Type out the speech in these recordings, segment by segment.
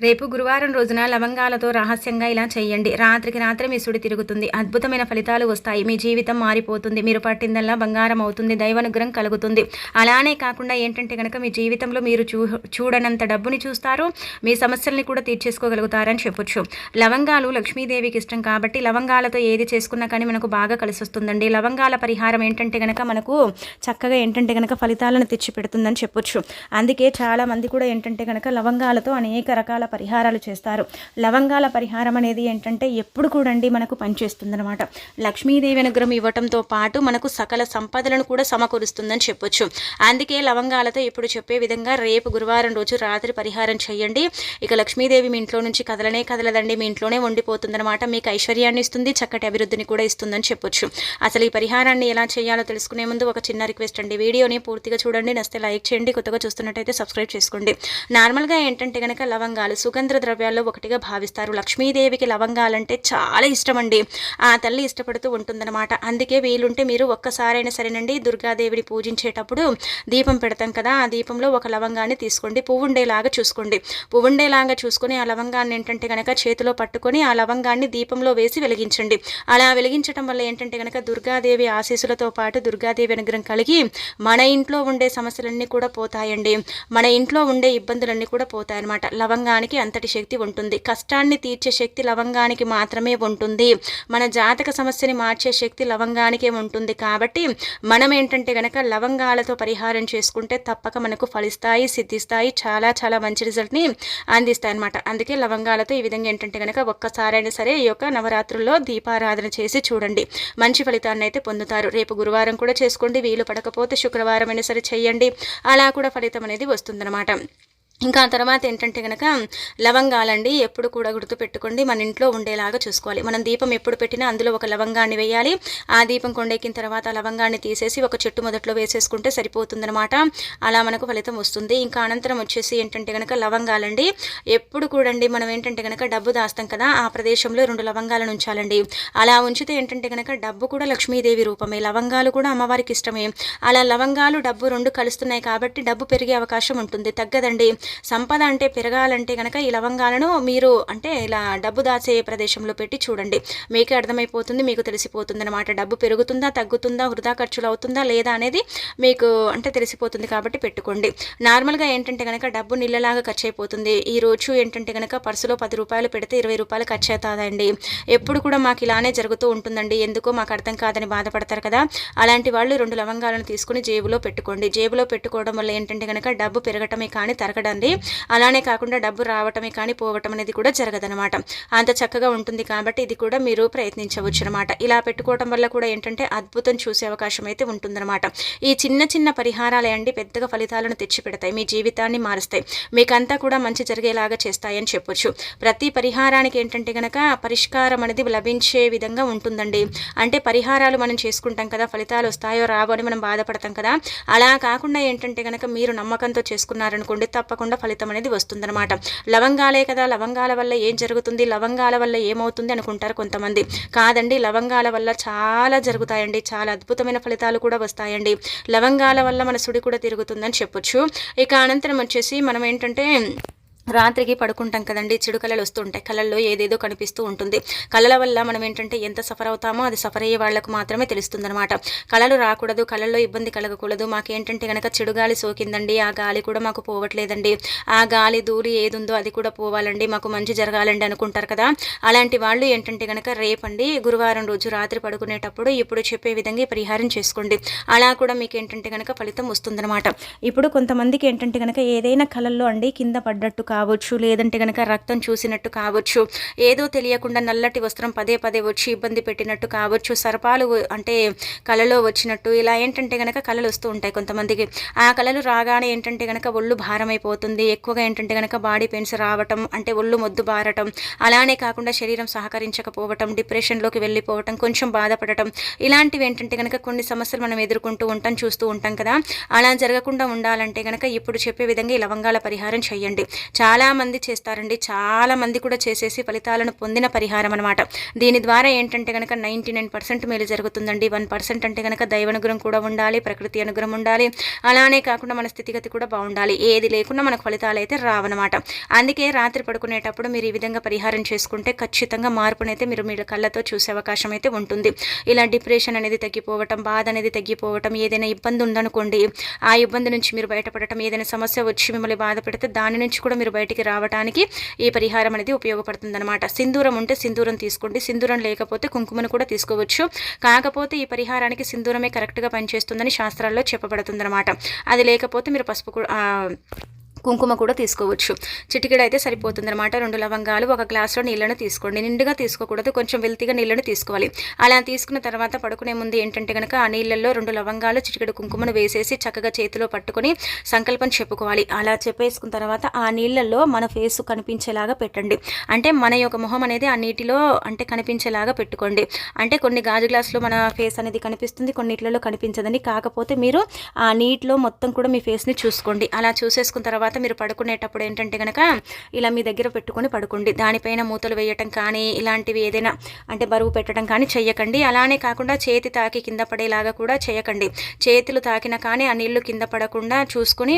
రేపు గురువారం రోజున లవంగాలతో రహస్యంగా ఇలా చేయండి. రాత్రికి రాత్రి మీ సుడి తిరుగుతుంది. అద్భుతమైన ఫలితాలు వస్తాయి. మీ జీవితం మారిపోతుంది. మీరు పట్టిందల్లా బంగారం అవుతుంది. దైవానుగ్రహం కలుగుతుంది. అలానే కాకుండా ఏంటంటే కనుక మీ జీవితంలో మీరు చూ చూడనంత డబ్బుని చూస్తారు. మీ సమస్యల్ని కూడా తీర్చేసుకోగలుగుతారని చెప్పొచ్చు. లవంగాలు లక్ష్మీదేవికి ఇష్టం కాబట్టి లవంగాలతో ఏది చేసుకున్నా కానీ మనకు బాగా కలిసి వస్తుందండి లవంగాల పరిహారం ఏంటంటే కనుక మనకు చక్కగా ఏంటంటే కనుక ఫలితాలను తెచ్చిపెడుతుందని చెప్పొచ్చు. అందుకే చాలామంది కూడా ఏంటంటే కనుక లవంగాలతో అనేక రకాల పరిహారాలు చేస్తారు. లవంగాల పరిహారం అనేది ఏంటంటే ఎప్పుడు కూడండి మనకు పనిచేస్తుందన్నమాట. లక్ష్మీదేవి అనుగ్రహం ఇవ్వటంతో పాటు మనకు సకల సంపదలను కూడా సమకూరుస్తుందని చెప్పొచ్చు. అందుకే లవంగాలతో ఇప్పుడు చెప్పే విధంగా రేపు గురువారం రోజు రాత్రి పరిహారం చేయండి. ఇక లక్ష్మీదేవి మీ ఇంట్లో నుంచి కదలనే కదలదండి మీ ఇంట్లోనే ఉండిపోతుందన్నమాట. మీకు ఐశ్వర్యాన్ని ఇస్తుంది చక్కటి అభివృద్ధిని కూడా ఇస్తుందని చెప్పొచ్చు. అసలు ఈ పరిహారాన్ని ఎలా చేయాలో తెలుసుకునే ముందు ఒక చిన్న రిక్వెస్ట్ అండి. వీడియోని పూర్తిగా చూడండి నస్తే లైక్ చేయండి కొత్తగా చూస్తున్నట్టయితే సబ్స్క్రైబ్ చేసుకోండి. నార్మల్గా ఏంటంటే కనుక లవంగాలు సుగంధ ద్రవ్యాల్లో ఒకటిగా భావిస్తారు. లక్ష్మీదేవికి లవంగాలంటే చాలా ఇష్టం అండి ఆ తల్లి ఇష్టపడుతూ ఉంటుందన్నమాట. అందుకే వీలుంటే మీరు ఒక్కసారైనా సరేనండి దుర్గాదేవిని పూజించేటప్పుడు దీపం పెడతాం కదా ఆ దీపంలో ఒక లవంగాన్ని తీసుకోండి. పువ్వు ఉండేలాగా చూసుకోండి. పువ్వుండేలాగా చూసుకుని చూసుకొని ఆ లవంగాన్ని ఏంటంటే కనుక చేతిలో పట్టుకొని ఆ లవంగాన్ని దీపంలో వేసి వెలిగించండి. అలా వెలిగించడం వల్ల ఏంటంటే కనుక దుర్గాదేవి ఆశీస్సులతో పాటు దుర్గాదేవి అనుగ్రహం కలిగి మన ఇంట్లో ఉండే సమస్యలన్నీ కూడా పోతాయండి. మన ఇంట్లో ఉండే ఇబ్బందులన్నీ కూడా పోతాయన్నమాట. లవంగానికి అంతటి శక్తి ఉంటుంది. కష్టాన్ని తీర్చే శక్తి లవంగానికి మాత్రమే ఉంటుంది. మన జాతక సమస్యని మార్చే శక్తి లవంగానికే ఉంటుంది. కాబట్టి మనం ఏంటంటే కనుక లవంగాలతో పరిహారం చేసుకుంటే తప్పక మనకు ఫలిస్తాయి సిద్ధిస్తాయి చాలా చాలా మంచి రిజల్ట్ని అందిస్తాయి అనమాట అందుకే లవంగాలతో ఈ విధంగా ఏంటంటే కనుక ఒక్కసారైనా సరే ఈ యొక్క నవరాత్రుల్లో దీపారాధన చేసి చూడండి. మంచి ఫలితాన్ని అయితే పొందుతారు. రేపు గురువారం కూడా చేసుకోండి. వీలు పడకపోతే శుక్రవారం అయినా సరే చేయండి. అలా కూడా ఫలితం అనేది వస్తుందన్నమాట. ఇంకా తర్వాత ఏంటంటే కనుక లవంగాలండి ఎప్పుడు కూడా గుర్తు పెట్టుకోండి మన ఇంట్లో ఉండేలాగా చూసుకోవాలి. మనం దీపం ఎప్పుడు పెట్టినా అందులో ఒక లవంగాన్ని వేయాలి. ఆ దీపం కొండెక్కిన తర్వాత లవంగాన్ని తీసేసి ఒక చెట్టు మొదట్లో వేసేసుకుంటే సరిపోతుందనమాట అలా మనకు ఫలితం వస్తుంది. ఇంకా అనంతరం వచ్చేసి ఏంటంటే కనుక లవంగాలండి ఎప్పుడు కూడండి మనం ఏంటంటే కనుక డబ్బు దాస్తాం కదా ఆ ప్రదేశంలో రెండు లవంగాలను ఉంచాలండి. అలా ఉంచితే ఏంటంటే కనుక డబ్బు కూడా లక్ష్మీదేవి రూపమే లవంగాలు కూడా అమ్మవారికి ఇష్టమే. అలా లవంగాలు డబ్బు రెండు కలుస్తున్నాయి కాబట్టి డబ్బు పెరిగే అవకాశం ఉంటుంది. తగ్గదండి. సంపద అంటే పెరగాలంటే కనుక ఈ లవంగాలను మీరు అంటే ఇలా డబ్బు దాచే ప్రదేశంలో పెట్టి చూడండి. మీకే అర్థమైపోతుంది మీకు తెలిసిపోతుంది అనమాట డబ్బు పెరుగుతుందా తగ్గుతుందా వృధా ఖర్చులు అవుతుందా లేదా అనేది మీకు అంటే తెలిసిపోతుంది కాబట్టి పెట్టుకోండి. నార్మల్గా ఏంటంటే కనుక డబ్బు నీళ్ళలాగా ఖర్చు అయిపోతుంది ఈ రోజు ఏంటంటే కనుక పర్సులో పది రూపాయలు పెడితే ఇరవై రూపాయలు ఖర్చు అవుతుందండి ఎప్పుడు కూడా మాకు ఇలానే జరుగుతూ ఉంటుందండి. ఎందుకో మాకు అర్థం కాదని బాధపడతారు కదా. అలాంటి వాళ్ళు రెండు లవంగాలను తీసుకుని జేబులో పెట్టుకోండి. జేబులో పెట్టుకోవడం వల్ల ఏంటంటే కనుక డబ్బు పెరగటమే కానీ తరగడం అండి అలానే కాకుండా డబ్బు రావటమే కానీ పోవటం అనేది కూడా జరగదనమాట అంత చక్కగా ఉంటుంది కాబట్టి ఇది కూడా మీరు ప్రయత్నించవచ్చు అనమాట ఇలా పెట్టుకోవటం వల్ల కూడా ఏంటంటే అద్భుతం చూసే అవకాశం అయితే ఉంటుందన్నమాట. ఈ చిన్న చిన్న పరిహారాలే అండి పెద్దగా ఫలితాలను తెచ్చిపెడతాయి. మీ జీవితాన్ని మారుస్తాయి. మీకంతా కూడా మంచి జరిగేలాగా చేస్తాయని చెప్పొచ్చు. ప్రతి పరిహారానికి ఏంటంటే కనుక పరిష్కారం అనేది లభించే విధంగా ఉంటుందండి. అంటే పరిహారాలు మనం చేసుకుంటాం కదా ఫలితాలు వస్తాయో రావో అని మనం బాధపడతాం కదా. అలా కాకుండా ఏంటంటే కనుక మీరు నమ్మకంతో చేసుకున్నారనుకోండి తప్పకుండా ఫలితం అనేది వస్తుందన్నమాట. లవంగాలే కదా లవంగాల వల్ల ఏం జరుగుతుంది? లవంగాల వల్ల ఏమవుతుంది అనుకుంటారు కొంతమంది. కాదండి లవంగాల వల్ల చాలా జరుగుతాయండి. చాలా అద్భుతమైన ఫలితాలు కూడా వస్తాయండి. లవంగాల వల్ల మన సుడి కూడా తిరుగుతుందని చెప్పొచ్చు. ఇక అనంతరం వచ్చేసి మనం ఏంటంటే రాత్రికి పడుకుంటాం కదండి చెడు కళలు వస్తుంటాయి. కళల్లో ఏదేదో కనిపిస్తూ ఉంటుంది. కళల వల్ల మనం ఏంటంటే ఎంత సఫర్ అవుతామో అది సఫర్ అయ్యే వాళ్ళకు మాత్రమే తెలుస్తుందనమాట కళలు రాకూడదు కళల్లో ఇబ్బంది కలగకూడదు. మాకేంటంటే కనుక చెడు గాలి సోకిందండి ఆ గాలి కూడా మాకు పోవట్లేదండి. ఆ గాలి దూరి ఏదుందో అది కూడా పోవాలండి. మాకు మంచి జరగాలండి అనుకుంటారు కదా. అలాంటి వాళ్ళు ఏంటంటే కనుక రేపండి గురువారం రోజు రాత్రి పడుకునేటప్పుడు ఇప్పుడు చెప్పే విధంగా పరిహారం చేసుకోండి. అలా కూడా మీకు ఏంటంటే కనుక ఫలితం వస్తుందన్నమాట. ఇప్పుడు కొంతమందికి ఏంటంటే కనుక ఏదైనా కళల్లో అండి కింద పడ్డట్టు కావచ్చు లేదంటే కనుక రక్తం చూసినట్టు కావచ్చు ఏదో తెలియకుండా నల్లటి వస్త్రం పదే పదే వచ్చి ఇబ్బంది పెట్టినట్టు కావచ్చు సర్పాలు అంటే కళలో వచ్చినట్టు ఇలా ఏంటంటే కనుక కళలు వస్తూ ఉంటాయి కొంతమందికి. ఆ కళలు రాగానే ఏంటంటే కనుక ఒళ్ళు భారం అయిపోతుంది ఎక్కువగా ఏంటంటే కనుక బాడీ పెయిన్స్ రావటం అంటే ఒళ్ళు మొద్దు బారటం అలానే కాకుండా శరీరం సహకరించకపోవటం డిప్రెషన్లోకి వెళ్ళిపోవటం కొంచెం బాధపడటం ఇలాంటివి ఏంటంటే కనుక కొన్ని సమస్యలు మనం ఎదుర్కొంటూ ఉంటాం చూస్తూ ఉంటాం కదా. అలా జరగకుండా ఉండాలంటే కనుక ఇప్పుడు చెప్పే విధంగా ఈ లవంగాల పరిహారం చేయండి. చాలా చాలామంది చేస్తారండి. చాలామంది కూడా చేసేసి ఫలితాలను పొందిన పరిహారం అనమాట దీని ద్వారా ఏంటంటే కనుక నైంటీ నైన్ పర్సెంట్ మేలు జరుగుతుందండి. వన్ పర్సెంట్ అంటే కనుక దైవనుగ్రహం కూడా ఉండాలి ప్రకృతి అనుగ్రహం ఉండాలి. అలానే కాకుండా మన స్థితిగతి కూడా బాగుండాలి. ఏది లేకుండా మనకు ఫలితాలు అయితే రావన్నమాట. అందుకే రాత్రి పడుకునేటప్పుడు మీరు ఈ విధంగా పరిహారం చేసుకుంటే ఖచ్చితంగా మార్పునైతే మీరు మీ కళ్ళతో చూసే అవకాశం అయితే ఉంటుంది. ఇలా డిప్రెషన్ అనేది తగ్గిపోవటం బాధ అనేది తగ్గిపోవటం ఏదైనా ఇబ్బంది ఉందనుకోండి ఆ ఇబ్బంది నుంచి మీరు బయటపడటం ఏదైనా సమస్య వచ్చి మిమ్మల్ని బాధ పెడితే దాని నుంచి కూడా మీరు బయటికి రావడానికి ఈ పరిహారం అనేది ఉపయోగపడుతుందన్నమాట. సింధూరం ఉంటే సింధూరం తీసుకోండి. సింధూరం లేకపోతే కుంకుమను కూడా తీసుకోవచ్చు. కాకపోతే ఈ పరిహారానికి సింధూరమే కరెక్ట్గా పనిచేస్తుందని శాస్త్రాల్లో చెప్పబడుతుందన్నమాట. అది లేకపోతే మీరు పసుపు కూడా కుంకుమ కూడా తీసుకోవచ్చు. చిటికెడ అయితే సరిపోతుంది అనమాట రెండు లవంగాలు ఒక గ్లాసులో నీళ్ళను తీసుకోండి. నిండుగా తీసుకోకూడదు. కొంచెం వెల్తిగా నీళ్ళను తీసుకోవాలి. అలా తీసుకున్న తర్వాత పడుకునే ముందు ఏంటంటే కనుక ఆ నీళ్ళల్లో రెండు లవంగాలు చిటికెడు కుంకుమను వేసేసి చక్కగా చేతిలో పట్టుకొని సంకల్పం చెప్పుకోవాలి. అలా చెప్పేసుకున్న తర్వాత ఆ నీళ్ళల్లో మన ఫేస్ కనిపించేలాగా పెట్టండి. అంటే మన యొక్క మొహం అనేది ఆ నీటిలో అంటే కనిపించేలాగా పెట్టుకోండి. అంటే కొన్ని గాజు గ్లాసులో మన ఫేస్ అనేది కనిపిస్తుంది కొన్నిట్లలో కనిపించదని. కాకపోతే మీరు ఆ నీటిలో మొత్తం కూడా మీ ఫేస్ని చూసుకోండి. అలా చూసేసుకున్న తర్వాత తర్వాత మీరు పడుకునేటప్పుడు ఏంటంటే కనుక ఇలా మీ దగ్గర పెట్టుకొని పడుకోండి. దానిపైన మూతలు వేయటం కానీ ఇలాంటివి ఏదైనా అంటే బరువు పెట్టడం కానీ చేయకండి అలానే కాకుండా చేతి తాకి కింద పడేలాగా కూడా చేయకండి చేతులు తాకిన కానీ ఆ నీళ్ళు కింద పడకుండా చూసుకొని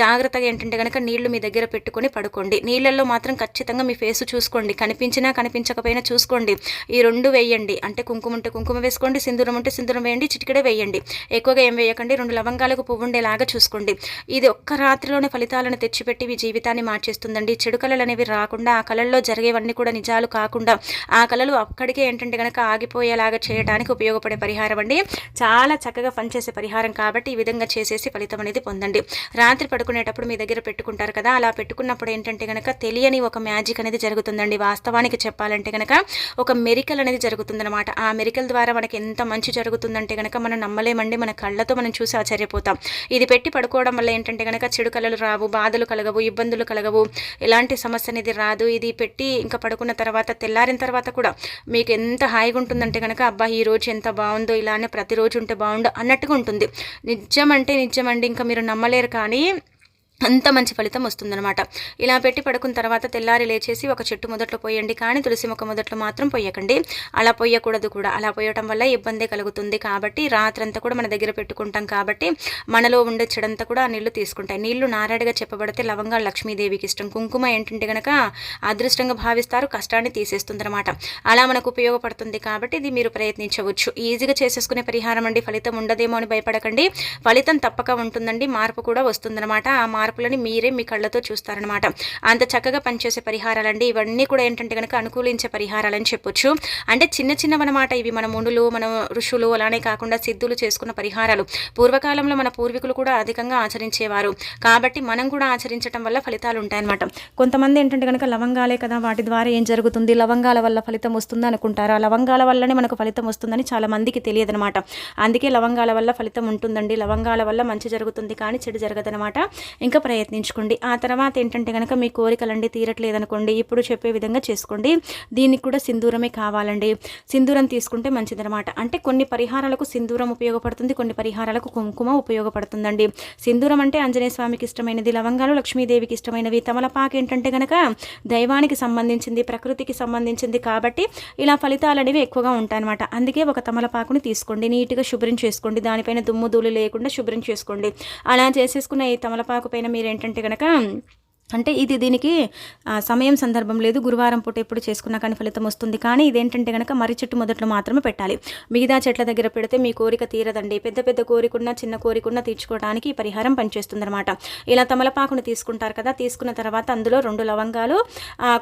జాగ్రత్తగా ఏంటంటే కనుక నీళ్ళు మీ దగ్గర పెట్టుకొని పడుకోండి. నీళ్ళల్లో మాత్రం ఖచ్చితంగా మీ ఫేస్ చూసుకోండి. కనిపించినా కనిపించకపోయినా చూసుకోండి. ఈ రెండు వేయండి. అంటే కుంకుమ ఉంటే కుంకుమ వేసుకోండి సింధూరం ఉంటే సింధూరం వేయండి చిటికడే వేయండి. ఎక్కువగా ఏం వేయకండి రెండు లవంగాలకు పువ్వు ఉండేలాగా చూసుకోండి. ఇది ఒక్క రాత్రిలోనే ఫలితాలను కళలను తెచ్చిపెట్టి మీ జీవితాన్ని మార్చేస్తుందండి. చెడు కళలు అనేవి రాకుండా ఆ కళల్లో జరిగేవన్నీ కూడా నిజాలు కాకుండా ఆ కళలు అక్కడికే ఏంటంటే కనుక ఆగిపోయేలాగా చేయడానికి ఉపయోగపడే పరిహారం అండి. చాలా చక్కగా పనిచేసే పరిహారం కాబట్టి ఈ విధంగా చేసేసి ఫలితం అనేది పొందండి. రాత్రి పడుకునేటప్పుడు మీ దగ్గర పెట్టుకుంటారు కదా అలా పెట్టుకున్నప్పుడు ఏంటంటే కనుక తెలియని ఒక మ్యాజిక్ అనేది జరుగుతుందండి. వాస్తవానికి చెప్పాలంటే కనుక ఒక మెరికల్ అనేది జరుగుతుందన్నమాట. ఆ మెరికల్ ద్వారా మనకి ఎంత మంచి జరుగుతుందంటే కనుక మనం నమ్మలేమండి. మన కళ్ళతో మనం చూసి ఆశ్చర్యపోతాం. ఇది పెట్టి పడుకోవడం వల్ల ఏంటంటే కనుక చెడు కళలు రావు బాధలు కలగవు ఇబ్బందులు కలగవు. ఎలాంటి సమస్య అనేది రాదు. ఇది పెట్టి ఇంకా పడుకున్న తర్వాత తెల్లారిన తర్వాత కూడా మీకు ఎంత హాయిగా ఉంటుందంటే కనుక అబ్బా ఈ రోజు ఎంత బాగుందో ఇలానే ప్రతిరోజు ఉంటే బాగుండో అన్నట్టుగా ఉంటుంది. నిజం అంటే నిజం అండి ఇంకా మీరు నమ్మలేరు కానీ అంత మంచి ఫలితం వస్తుందన్నమాట. ఇలా పెట్టి పడుకున్న తర్వాత తెల్లారి లేచేసి ఒక చెట్టు మొదట్లో పోయండి. కానీ తులసి మొక్క మొదట్లో మాత్రం పోయకండి. అలా పోయకూడదు కూడా. అలా పోయటం వల్ల ఇబ్బంది కలుగుతుంది కాబట్టి రాత్రంతా కూడా మన దగ్గర పెట్టుకుంటాం కాబట్టి మనలో ఉండే చెడంతా కూడా ఆ నీళ్ళు తీసుకుంటాయి. నీళ్ళు నారాడిగా చెప్పబడితే లవంగాలు లక్ష్మీదేవికి ఇష్టం. కుంకుమ ఏంటంటే కనుక అదృష్టంగా భావిస్తారు. కష్టాన్ని తీసేస్తుంది అనమాట అలా మనకు ఉపయోగపడుతుంది కాబట్టి ఇది మీరు ప్రయత్నించవచ్చు. ఈజీగా చేసేసుకునే పరిహారం అండి. ఫలితం ఉండదేమో అని భయపడకండి. ఫలితం తప్పక ఉంటుందండి. మార్పు కూడా వస్తుందన్నమాట. ఆ మార్పు మార్పులని మీరే మీ కళ్ళతో చూస్తారనమాట అంత చక్కగా పనిచేసే పరిహారాలండి. ఇవన్నీ కూడా ఏంటంటే కనుక అనుకూలించే పరిహారాలని చెప్పొచ్చు. అంటే చిన్న చిన్నవన్నమాట ఇవి మన మునులు మన ఋషులు అలానే కాకుండా సిద్ధులు చేసుకున్న పరిహారాలు. పూర్వకాలంలో మన పూర్వీకులు కూడా అధికంగా ఆచరించేవారు. కాబట్టి మనం కూడా ఆచరించడం వల్ల ఫలితాలు ఉంటాయన్నమాట. కొంతమంది ఏంటంటే కనుక లవంగాలే కదా వాటి ద్వారా ఏం జరుగుతుంది? లవంగాల వల్ల ఫలితం వస్తుంది అనుకుంటారు? ఆ లవంగాల వల్లనే మనకు ఫలితం వస్తుందని చాలా మందికి తెలియదు అనమాట అందుకే లవంగాల వల్ల ఫలితం ఉంటుందండి. లవంగాల వల్ల మంచి జరుగుతుంది కానీ చెడు జరగదనమాట ఇంకా ప్రయత్నించుకోండి. ఆ తర్వాత ఏంటంటే కనుక మీ కోరికలండి తీరట్లేదనుకోండి ఇప్పుడు చెప్పే విధంగా చేసుకోండి. దీనికి కూడా సింధూరమే కావాలండి. సింధూరం తీసుకుంటే మంచిదనమాట అంటే కొన్ని పరిహారాలకు సింధూరం ఉపయోగపడుతుంది కొన్ని పరిహారాలకు కుంకుమ ఉపయోగపడుతుందండి. సింధూరం అంటే ఆంజనేయ స్వామికి ఇష్టమైనది లవంగాలు లక్ష్మీదేవికి ఇష్టమైనవి. తమలపాకు ఏంటంటే కనుక దైవానికి సంబంధించింది ప్రకృతికి సంబంధించింది కాబట్టి ఇలా ఫలితాలు అనేవి ఎక్కువగా ఉంటాయన్నమాట. అందుకే ఒక తమలపాకుని తీసుకోండి. నీట్గా శుభ్రం చేసుకోండి. దానిపైన దుమ్ము ధూళి లేకుండా శుభ్రం చేసుకోండి. అలా చేసేసుకున్న ఈ తమలపాకు పైన మీరు ఏంటంటే కనుక అంటే ఇది దీనికి సమయం సందర్భం లేదు. గురువారం పూట ఎప్పుడు చేసుకున్నా కానీ ఫలితం వస్తుంది. కానీ ఇదేంటంటే కనుక మర్రి చెట్టు మొదట్లో మాత్రమే పెట్టాలి. మిగతా చెట్ల దగ్గర పెడితే మీ కోరిక తీరదండి. పెద్ద పెద్ద కోరికున్న చిన్న కోరికున్న తీర్చుకోవడానికి ఈ పరిహారం పనిచేస్తుంది అనమాట ఇలా తమలపాకును తీసుకుంటారు కదా తీసుకున్న తర్వాత అందులో రెండు లవంగాలు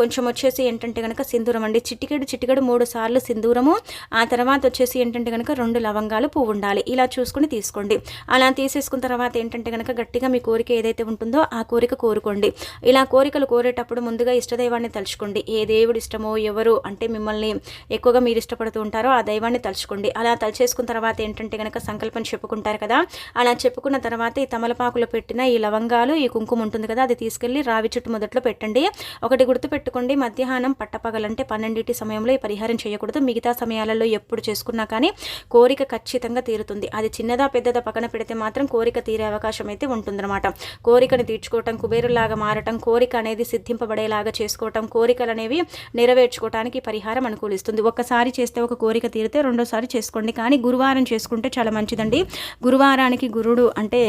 కొంచెం వచ్చేసి ఏంటంటే కనుక సింధూరం అండి. చిటికెడు చిటికెడు మూడు సార్లు సింధూరము. ఆ తర్వాత వచ్చేసి ఏంటంటే కనుక రెండు లవంగాలు పువ్వు ఉండాలి. ఇలా చూసుకుని తీసుకోండి. అలా తీసేసుకున్న తర్వాత ఏంటంటే కనుక గట్టిగా మీ కోరిక ఏదైతే ఉంటుందో ఆ కోరిక కోరుకోండి. ఇలా కోరికలు కోరేటప్పుడు ముందుగా ఇష్టదైవాన్ని తలుచుకోండి. ఏ దేవుడు ఇష్టమో ఎవరు అంటే మిమ్మల్ని ఎక్కువగా మీరు ఇష్టపడుతూ ఉంటారో ఆ దైవాన్ని తలుచుకోండి. అలా తలుచేసుకున్న తర్వాత ఏంటంటే కనుక సంకల్పం చెప్పుకుంటారు కదా అలా చెప్పుకున్న తర్వాత ఈ తమలపాకులో పెట్టిన ఈ లవంగాలు ఈ కుంకుమ ఉంటుంది కదా అది తీసుకెళ్ళి రావి చుట్టు మొదట్లో పెట్టండి. ఒకటి గుర్తుపెట్టుకోండి మధ్యాహ్నం పట్టపగలంటే పన్నెండింటి సమయంలో ఈ పరిహారం చేయకూడదు. మిగతా సమయాలలో ఎప్పుడు చేసుకున్నా కానీ కోరిక ఖచ్చితంగా తీరుతుంది. అది చిన్నదా పెద్దదా పక్కన పెడితే మాత్రం కోరిక తీరే అవకాశం అయితే ఉంటుందన్నమాట. కోరికను తీర్చుకోవటం కుబేరులాగా మారి మారటం కోరిక అనేది సిద్ధింపబడేలాగా చేసుకోవటం కోరికలు అనేవి నెరవేర్చుకోవటానికి పరిహారం అనుకూలిస్తుంది. ఒక్కసారి చేస్తే ఒక కోరిక తీరితే రెండోసారి చేసుకోండి. కానీ గురువారం చేసుకుంటే చాలా మంచిదండి. గురువారానికి గురుడు అంటే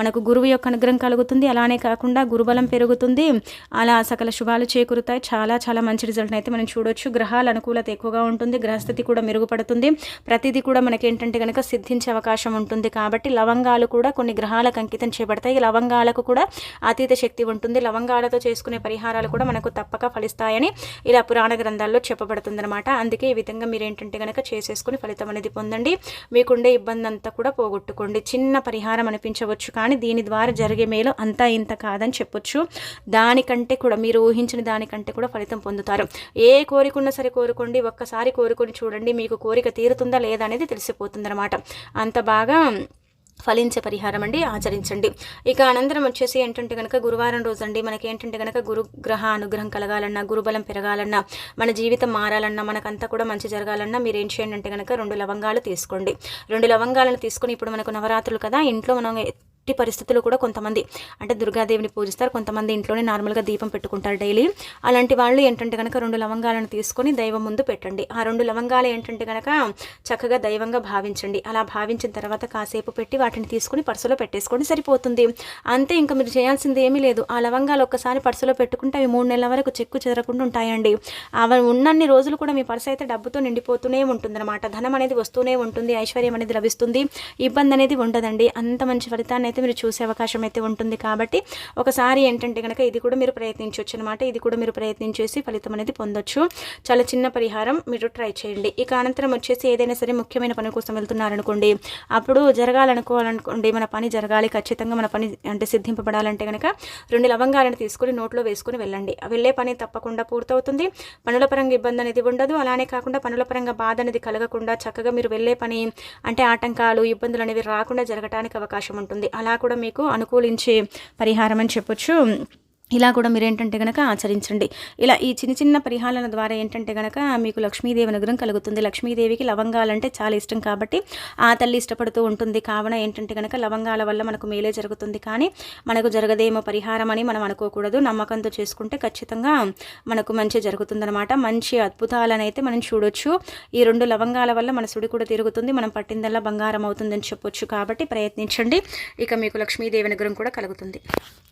మనకు గురువు యొక్క అనుగ్రహం కలుగుతుంది. అలానే కాకుండా గురుబలం పెరుగుతుంది. అలా సకల శుభాలు చేకూరుతాయి. చాలా చాలా మంచి రిజల్ట్ అయితే మనం చూడొచ్చు. గ్రహాల అనుకూలత ఎక్కువగా ఉంటుంది. గ్రహస్థితి కూడా మెరుగుపడుతుంది. ప్రతిదీ కూడా మనకి ఏంటంటే కనుక సిద్ధించే అవకాశం ఉంటుంది. కాబట్టి లవంగాలు కూడా కొన్ని గ్రహాలకు అంకితం చేయబడతాయి. లవంగాలకు కూడా అతీత శక్తి ఉంటుంది. లవంగాలతో చేసుకునే పరిహారాలు కూడా మనకు తప్పక ఫలిస్తాయని ఇలా పురాణ గ్రంథాల్లో చెప్పబడుతుందనమాట అందుకే ఈ విధంగా మీరు ఏంటంటే కనుక చేసేసుకుని ఫలితం అనేది పొందండి. మీకుండే ఇబ్బంది అంతా కూడా పోగొట్టుకోండి. చిన్న పరిహారం అనిపించవచ్చు కానీ దీని ద్వారా జరిగే మేలు అంతా ఇంత కాదని చెప్పొచ్చు. దానికంటే కూడా మీరు ఊహించిన దానికంటే కూడా ఫలితం పొందుతారు. ఏ కోరికున్నా సరే కోరుకోండి. ఒక్కసారి కోరుకొని చూడండి. మీకు కోరిక తీరుతుందా లేదా అనేది తెలిసిపోతుందనమాట అంత బాగా ఫలించే పరిహారం అండి ఆచరించండి. ఇక అనంతరం వచ్చేసి ఏంటంటే కనుక గురువారం రోజు అండి మనకి ఏంటంటే కనుక గురు గ్రహ అనుగ్రహం కలగాలన్నా గురుబలం పెరగాలన్నా మన జీవితం మారాలన్నా మనకంతా కూడా మంచి జరగాలన్నా మీరు ఏం చేయండి అంటే కనుక రెండు లవంగాలు తీసుకోండి. రెండు లవంగాలను తీసుకొని ఇప్పుడు మనకు నవరాత్రులు కదా ఇంట్లో మనం ఎట్టి పరిస్థితుల్లో కూడా కొంతమంది అంటే దుర్గాదేవిని పూజిస్తారు. కొంతమంది ఇంట్లోనే నార్మల్గా దీపం పెట్టుకుంటారు డైలీ. అలాంటి వాళ్ళు ఏంటంటే కనుక రెండు లవంగాలను తీసుకొని దైవం ముందు పెట్టండి. ఆ రెండు లవంగాలు ఏంటంటే కనుక చక్కగా దైవంగా భావించండి. అలా భావించిన తర్వాత కాసేపు పెట్టి వాటిని తీసుకుని పర్సులో పెట్టేసుకోండి సరిపోతుంది. అంతే ఇంకా మీరు చేయాల్సింది ఏమీ లేదు. ఆ లవంగాలు ఒక్కసారి పర్సులో పెట్టుకుంటే అవి మూడు నెలల వరకు చెక్కు చెదరకుండా ఉంటాయండి. అవి ఉన్నన్ని రోజులు కూడా మీ పర్సు అయితే డబ్బుతో నిండిపోతూనే ఉంటుందన్నమాట. ధనం అనేది వస్తూనే ఉంటుంది ఐశ్వర్యం అనేది లభిస్తుంది ఇబ్బంది అనేది ఉండదండి. అంత మంచి ఫలితాన్ని అయితే మీరు చూసే అవకాశం అయితే ఉంటుంది కాబట్టి ఒకసారి ఏంటంటే కనుక ఇది కూడా మీరు ప్రయత్నించవచ్చు అనమాట ఇది కూడా మీరు ప్రయత్నించేసి ఫలితం అనేది పొందొచ్చు. చాలా చిన్న పరిహారం మీరు ట్రై చేయండి. ఇక అనంతరం వచ్చేసి ఏదైనా సరే ముఖ్యమైన పని కోసం వెళ్తున్నారనుకోండి అప్పుడు జరగాలనుకోవాలనుకోండి మన పని జరగాలి ఖచ్చితంగా మన పని అంటే సిద్ధింపబడాలంటే కనుక రెండు లవంగాలను తీసుకుని నోట్లో వేసుకుని వెళ్ళండి. వెళ్ళే పని తప్పకుండా పూర్తవుతుంది. పనుల పరంగా ఇబ్బంది అనేది ఉండదు. అలానే కాకుండా పనుల పరంగా బాధ అనేది కలగకుండా చక్కగా మీరు వెళ్ళే పని అంటే ఆటంకాలు ఇబ్బందులు అనేవి రాకుండా జరగటానికి అవకాశం ఉంటుంది. అలా కూడా మీకు అనుకూలించే పరిహారం అని చెప్పొచ్చు. ఇలా కూడా మీరు ఏంటంటే కనుక ఆచరించండి. ఇలా ఈ చిన్న చిన్న పరిహారాల ద్వారా ఏంటంటే కనుక మీకు లక్ష్మీదేవి అనుగ్రహం కలుగుతుంది. లక్ష్మీదేవికి లవంగాలంటే చాలా ఇష్టం కాబట్టి ఆ తల్లి ఇష్టపడుతూ ఉంటుంది. కావున ఏంటంటే కనుక లవంగాల వల్ల మనకు మేలే జరుగుతుంది. కానీ మనకు జరగదేమో పరిహారం అని మనం అనుకోకూడదు. నమ్మకంతో చేసుకుంటే ఖచ్చితంగా మనకు మంచి జరుగుతుందనమాట మంచి అద్భుతాలనైతే అయితే మనం చూడొచ్చు. ఈ రెండు లవంగాల వల్ల మన సుడి కూడా తిరుగుతుంది. మనం పట్టిందల్లా బంగారం అవుతుందని చెప్పొచ్చు కాబట్టి ప్రయత్నించండి. ఇక మీకు లక్ష్మీదేవి అనుగ్రహం కూడా కలుగుతుంది.